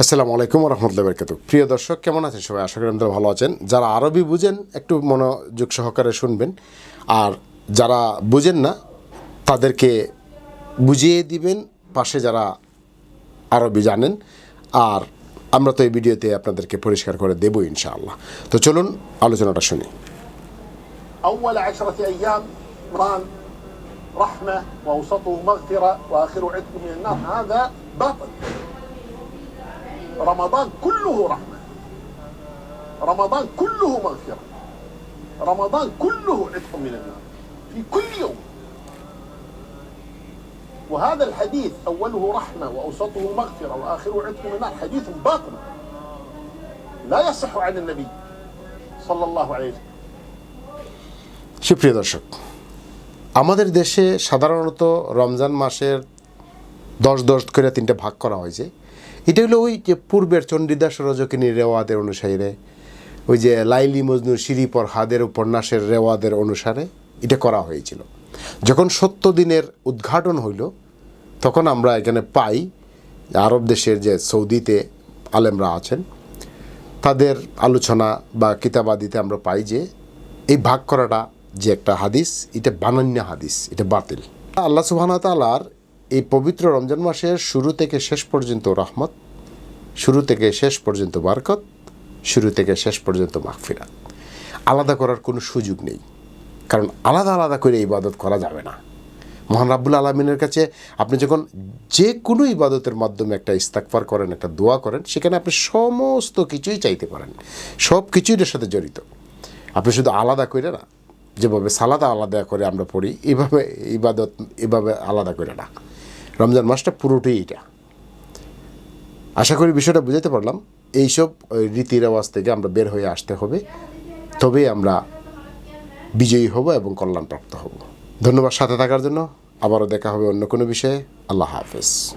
আসসালামু আলাইকুম রহমতুল্লাহ বরকাত প্রিয় দর্শক কেমন আছেন সবাই আশা করি আপনারা ভালো আছেন যারা আরবি বুঝেন একটু মনোযোগ সহকারে শুনবেন আর যারা বুঝেন না তাদেরকে বুঝিয়ে দিবেন পাশে যারা আরবি জানেন আর আমরা তো এই ভিডিওতে আপনাদেরকে পরিষ্কার করে দেবো ইনশাআল্লাহ তো চলুন আলোচনাটা শুনি أول عشرة أيام رمضان رحمة وأوسطه مغفرة وآخره عتق من النار هذا باطل رمضان كله رحمة رمضان كله مغفرة رمضان كله عتق من النار في كل يوم وهذا الحديث أوله رحمة وأوسطه مغفرة وآخره عتق من النار حديث باطل لا يصح عن النبي صلى الله عليه وسلم সুপ্রিয় দর্শক আমাদের দেশে সাধারণত রমজান মাসের দশ দশ করে তিনটে ভাগ করা হয়েছে এটা হলো ওই যে পূর্বের চণ্ডীদাস রজকিনী রেওয়াদের অনুসারে ওই যে লাইলি মজনুর শিরিপর হাদের উপন্যাসের রেওয়াদের অনুসারে এটা করা হয়েছিল। যখন সত্য দিনের উদ্ঘাটন হইল, তখন আমরা এখানে পাই আরব দেশের যে সৌদিতে আলেমরা আছেন, তাদের আলোচনা বা কিতাবাদিতে আমরা পাই যে এই ভাগ করাটা যে একটা হাদিস, এটা বানান্য হাদিস, এটা বাতিল। আল্লাহ তাআলার এই পবিত্র রমজান মাসের শুরু থেকে শেষ পর্যন্ত রহমত, শুরু থেকে শেষ পর্যন্ত বারকত, শুরু থেকে শেষ পর্যন্ত মাগফিরাত। আলাদা করার কোনো সুযোগ নেই। কারণ আলাদা আলাদা করে ইবাদত করা যাবে না। মহান রাব্বুল আলমিনের কাছে আপনি যখন যে কোনো ইবাদতের মাধ্যমে একটা ইস্তাকফার করেন, একটা দোয়া করেন, সেখানে আপনি সমস্ত কিছুই চাইতে পারেন। সব কিছুই এর সাথে জড়িত। আপনি শুধু আলাদা করে না, যেভাবে সালাদা আলাদা করে আমরা পড়ি, এভাবে ইবাদত, এভাবে আলাদা করে না। রমজান মাসটা পুরোটাই এটা। আশা করি বিষয়টা বুঝাতে পারলাম। এইসব রীতি রেওয়াজ থেকে আমরা বের হয়ে আসতে হবে। তবেই আমরা বিজয়ী হব এবং কল্যাণপ্রাপ্ত হব। ধন্যবাদ সাথে থাকার জন্য। আবারও দেখা হবে অন্য কোনো বিষয়ে। আল্লাহ হাফেজ।